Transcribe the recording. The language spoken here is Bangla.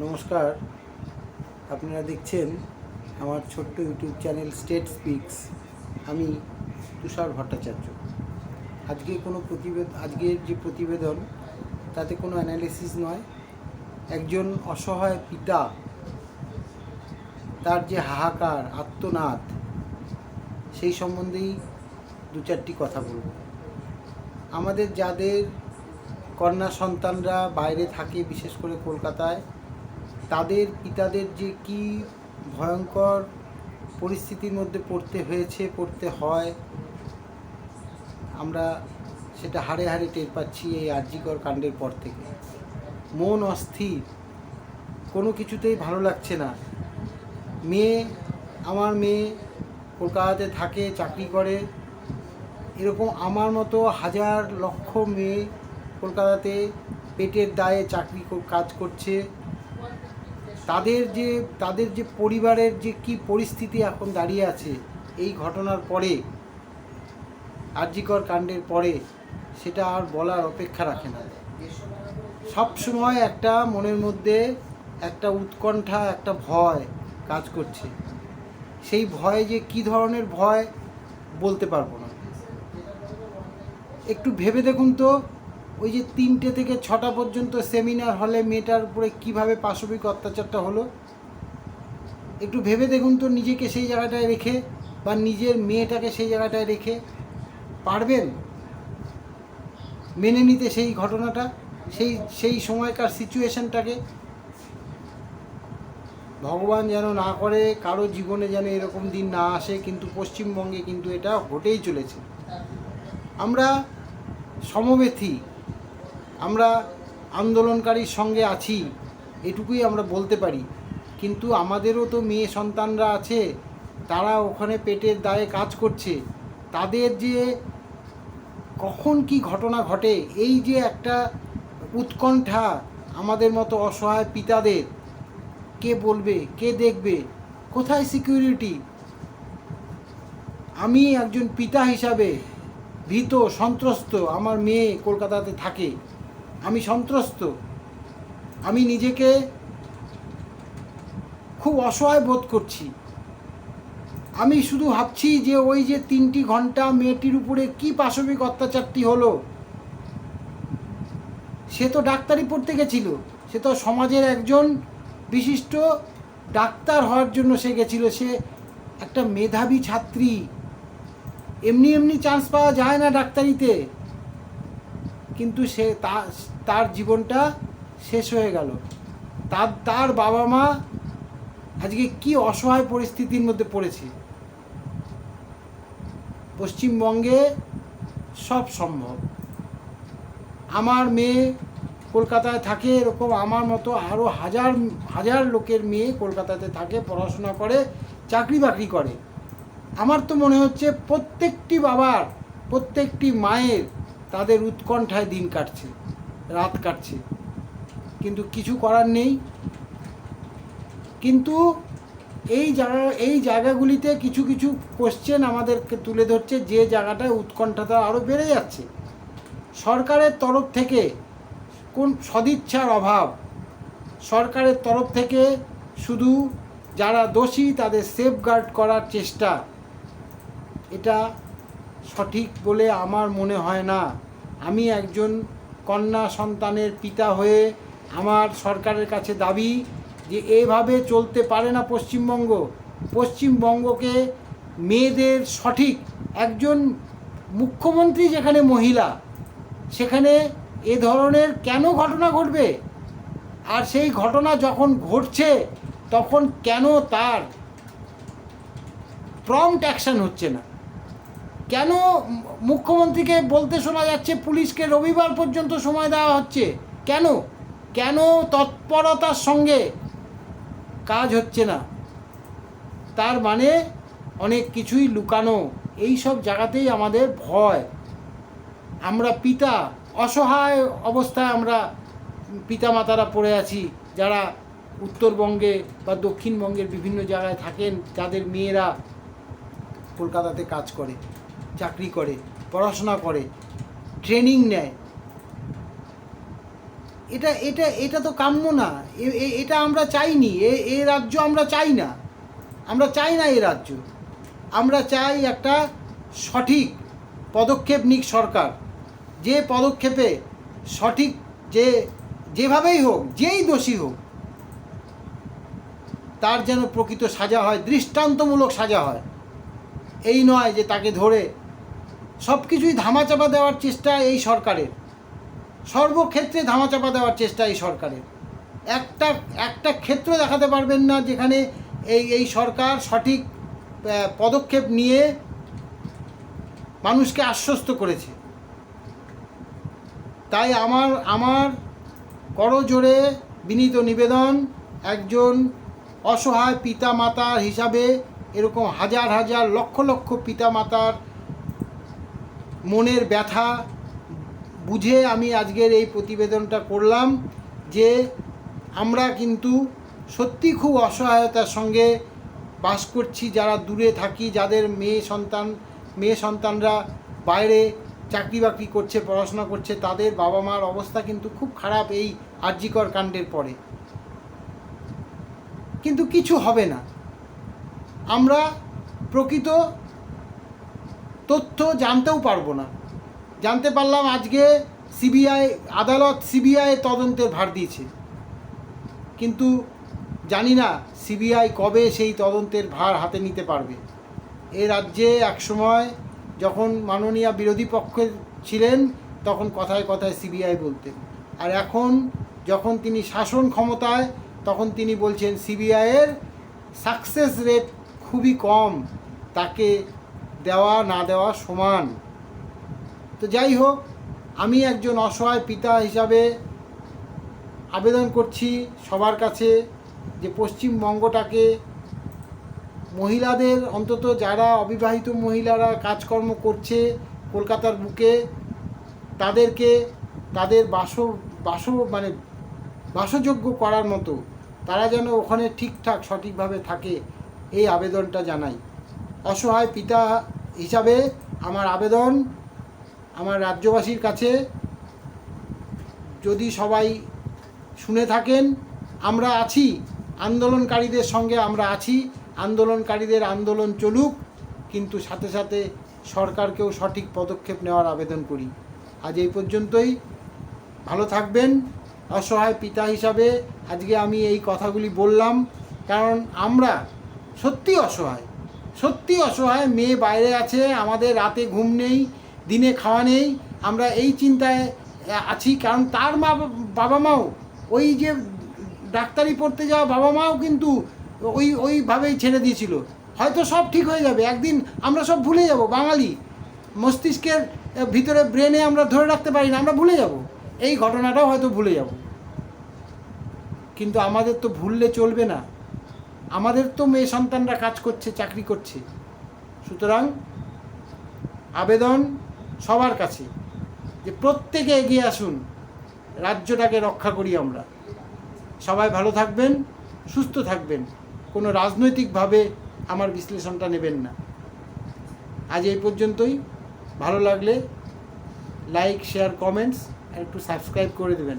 নমস্কার। আপনারা দেখছেন আমার ছোট্ট ইউটিউব চ্যানেল স্টেট স্পিক্স আমি তুষার ভট্টাচার্য। আজকে কোনো প্রতিবেদ আজকের যে প্রতিবেদন, তাতে কোনো অ্যানালিসিস নয়। একজন অসহায় পিতা, তার যে হাহাকার, আত্মনাদ, সেই সম্বন্ধেই দু চারটি কথা বলব। আমাদের যাদের কন্যা সন্তানরা বাইরে থাকে, বিশেষ করে কলকাতায় তাদের পিতাদের যে কি ভয়ঙ্কর পরিস্থিতির মধ্যে পড়তে হয়েছে, পড়তে হয়, আমরা সেটা হাড়ে হাড়ে টের পাচ্ছি এই আর্যিকর কাণ্ডের পর থেকে। মন অস্থির, কোনো কিছুতেই ভালো লাগছে না। মেয়ে, আমার মেয়ে কলকাতাতে থাকে, চাকরি করে, এরকম আমার মতো হাজার লক্ষ মেয়ে কলকাতাতে পেটের দায়ে চাকরি কাজ করছে। তাদের যে তাদের যে পরিবারের যে কি পরিস্থিতি এখন দাঁড়িয়ে আছে, এই ঘটনার পরে, আর্যিকর কাণ্ডের পরে, সেটা আর বলার অপেক্ষা রাখে না। সব সময় একটা মনের মধ্যে একটা উৎকণ্ঠা, একটা ভয় কাজ করছে। সেই ভয় যে কি ধরনের ভয় বলতে পারব না। একটু ভেবে দেখুন তো ওই যে তিনটে থেকে ছটা পর্যন্ত সেমিনার হলে মেয়েটার উপরে কীভাবে পাশবিক অত্যাচারটা হলো? একটু ভেবে দেখুন তো নিজেকে সেই জায়গাটায় রেখে বা নিজের মেয়েটাকে সেই জায়গাটায় রেখে। পারবেন? মেনে নিতে সেই ঘটনাটা, সেই সেই সময়কার সিচুয়েশনটাকে ভগবান যেন না করে, কারও জীবনে যেন এরকম দিন না আসে, কিন্তু পশ্চিমবঙ্গে কিন্তু এটা ঘটেই চলেছে। আমরা সমবেথী। আমরা আন্দোলনকারীর সঙ্গে আছি, এটুকুই আমরা বলতে পারি। কিন্তু আমাদেরও তো মেয়ে সন্তানরা আছে, তারা ওখানে পেটের দায়ে কাজ করছে। তাদের যে কখন কি ঘটনা ঘটে, এই যে একটা উৎকণ্ঠা আমাদের মতো অসহায় পিতাদের, কে বলবে, কে দেখবে, কোথায় সিকিউরিটি? আমি একজন পিতা হিসাবে ভীত, সন্ত্রস্ত, আমার মেয়ে কলকাতাতে থাকে। আমি সন্ত্রস্ত। আমি নিজেকে খুব অসহায় বোধ করছি। আমি শুধু ভাবছি যে ওই যে তিনটি ঘণ্টা মেয়েটির উপরে কি পাশবিক অত্যাচারটি হলো, সে তো ডাক্তারি পড়তে গেছিল। সে তো সমাজের একজন বিশিষ্ট ডাক্তার হওয়ার জন্য সে গেছিল। সে একটা মেধাবী ছাত্রী। এমনি এমনি চান্স পাওয়া যায় না ডাক্তারিতে। কিন্তু সে তা- তার জীবনটা শেষ হয়ে গেল। তার তার বাবা মা আজকে কি অসহায় পরিস্থিতির মধ্যে পড়েছে? পশ্চিমবঙ্গে সব সম্ভব। আমার মেয়ে কলকাতায় থাকে এরকম, আমার মতো আরও হাজার হাজার লোকের মেয়ে কলকাতাতে থাকে, পড়াশোনা করে, চাকরি বাকরি করে। আমার তো মনে হচ্ছে প্রত্যেকটি বাবার, প্রত্যেকটি মায়ের তাদের উৎকণ্ঠায় দিন কাটছে। রাত কাটছে। কিন্তু কিছু করার নেই। কিন্তু এই জায়গা, এই জায়গাগুলিতে কিছু কিছু কোশ্চেন আমাদেরকে তুলে ধরছে, যে জায়গাটায় উৎকণ্ঠাটা আরও বেড়ে যাচ্ছে। সরকারের তরফ থেকে কোন সদিচ্ছার অভাব? সরকারের তরফ থেকে শুধু যারা দোষী, তাদের সেফগার্ড করার চেষ্টা। এটা সঠিক বলে আমার মনে হয় না। আমি একজন কন্যা সন্তানের পিতা হয়ে আমার সরকারের কাছে দাবি যে এভাবে চলতে পারে না পশ্চিমবঙ্গ। পশ্চিমবঙ্গকে মেয়েদের সঠিক একজন মুখ্যমন্ত্রী যেখানে মহিলা, সেখানে এ ধরনের কেন ঘটনা ঘটবে? আর সেই ঘটনা যখন ঘটছে, তখন কেন তার প্রম্পট অ্যাকশন হচ্ছে না? কেন মুখ্যমন্ত্রীকে বলতে শোনা যাচ্ছে পুলিশকে রবিবার পর্যন্ত সময় দেওয়া হচ্ছে? কেন? কেন তৎপরতার সঙ্গে কাজ হচ্ছে না? তার মানে অনেক কিছুই লুকানো। এই সব জায়গাতেই আমাদের ভয়। আমরা পিতা, অসহায় অবস্থায় আমরা পিতামাতারা পড়ে আছি। যারা উত্তরবঙ্গে বা দক্ষিণবঙ্গের বিভিন্ন জায়গায় থাকেন, যাদের মেয়েরা কলকাতাতে কাজ করে। চাকরি করে, পড়াশোনা করে ট্রেনিং নেয়। এটা এটা এটা তো কাম্য না। এটা আমরা চাইনি। এ এ রাজ্য আমরা চাই না। আমরা চাই না এ রাজ্য। আমরা চাই একটা সঠিক পদক্ষেপ নিক সরকার। যে পদক্ষেপে সঠিক যে, যেভাবেই হোক, যেই দোষী হোক, তার যেন প্রকৃত সাজা হয়, দৃষ্টান্তমূলক সাজা হয়। এই নয় যে তাকে ধরে সব কিছুই ধামাচাপা দেওয়ার চেষ্টা এই সরকারের। সর্বক্ষেত্রে ধামাচাপা দেওয়ার চেষ্টা এই সরকারের। একটা একটা ক্ষেত্র দেখাতে পারবেন না যেখানে এই এই সরকার সঠিক পদক্ষেপ নিয়ে মানুষকে আশ্বস্ত করেছে। তাই আমার আমার করজোরে বিনীত নিবেদন, একজন অসহায় পিতা মাতার হিসাবে এরকম হাজার হাজার লক্ষ লক্ষ পিতা মাতার মনের ব্যথা বুঝে আমি আজকের এই প্রতিবেদনটা করলাম যে আমরা কিন্তু সত্যি খুব অসহায়তার সঙ্গে বাস করছি, যারা দূরে থাকি, যাদের মেয়ে সন্তান, মেয়ে সন্তানরা বাইরে চাকরি বাকরি করছে, পড়াশোনা করছে, তাদের বাবা মার অবস্থা কিন্তু খুব খারাপ এই আর্যিকর কাণ্ডের পরে। কিন্তু কিছু হবে না। আমরা প্রকৃত তথ্য জানতেও পারব না। জানতে পারলাম আজকে সিবিআই, আদালত সিবিআই তদন্তের ভার দিয়েছে। কিন্তু জানি না সিবিআই কবে সেই তদন্তের ভার হাতে নিতে পারবে। এ রাজ্যে একসময় যখন মাননীয় বিরোধী পক্ষে ছিলেন, তখন কথায় কথায় সিবিআই বলতেন। আর এখন যখন তিনি শাসন ক্ষমতায়, তখন তিনি বলছেন সিবিআইয়ের সাকসেস রেট খুবই কম। তাকে দেওয়া না দেওয়া সমান। তো যাই হোক, আমি একজন অসহায় পিতা হিসাবে আবেদন করছি সবার কাছে যে পশ্চিমবঙ্গটাকে মহিলাদের অন্তত যারা অবিবাহিত মহিলারা কাজকর্ম করছে কলকাতার বুকে, তাদেরকে তাদের বাস বাস মানে বাসযোগ্য করার মতো তারা যেন ওখানে ঠিকঠাক সঠিকভাবে থাকে, এই আবেদনটা জানাই। অসহায় পিতা হিসাবে আমার আবেদন আমার রাজ্যবাসীর কাছে যদি সবাই শুনে থাকেন, আমরা আছি। আন্দোলনকারীদের সঙ্গে আমরা আছি। আন্দোলনকারীদের আন্দোলন চলুক, কিন্তু সাথে সাথে সরকারকেও সঠিক পদক্ষেপ নেওয়ার আবেদন করি। আজ এই পর্যন্তই। ভালো থাকবেন। অসহায় পিতা হিসাবে আজকে আমি এই কথাগুলি বললাম, কারণ আমরা সত্যি অসহায়। সত্যি অসহায় মেয়ে বাইরে আছে, আমাদের রাতে ঘুম নেই, দিনে খাওয়া নেই, আমরা এই চিন্তায় আছি। কারণ তার মা, বাবা মাও, ওই যে ডাক্তারি পড়তে যাওয়া বাবা মাও কিন্তু ওই, ওইভাবেই ছেড়ে দিয়েছিল। হয়তো সব ঠিক হয়ে যাবে, একদিন আমরা সব ভুলে যাব, বাঙালি। মস্তিষ্কের ভিতরে, ব্রেনে আমরা ধরে রাখতে পারি না, আমরা ভুলে যাব। এই ঘটনাটাও হয়তো ভুলে যাব। কিন্তু আমাদের তো ভুললে চলবে না। আমাদের তো মেয়ে সন্তানরা কাজ করছে, চাকরি করছে। সুতরাং আবেদন সবার কাছে যে প্রত্যেকে এগিয়ে আসুন, রাজ্যটাকে রক্ষা করি আমরা। সবাই ভালো থাকবেন, সুস্থ থাকবেন। কোনো রাজনৈতিকভাবে আমার বিশ্লেষণটা নেবেন না। আজ এই পর্যন্তই। ভালো লাগলে লাইক, শেয়ার, কমেন্টস আর একটু সাবস্ক্রাইব করে দেবেন।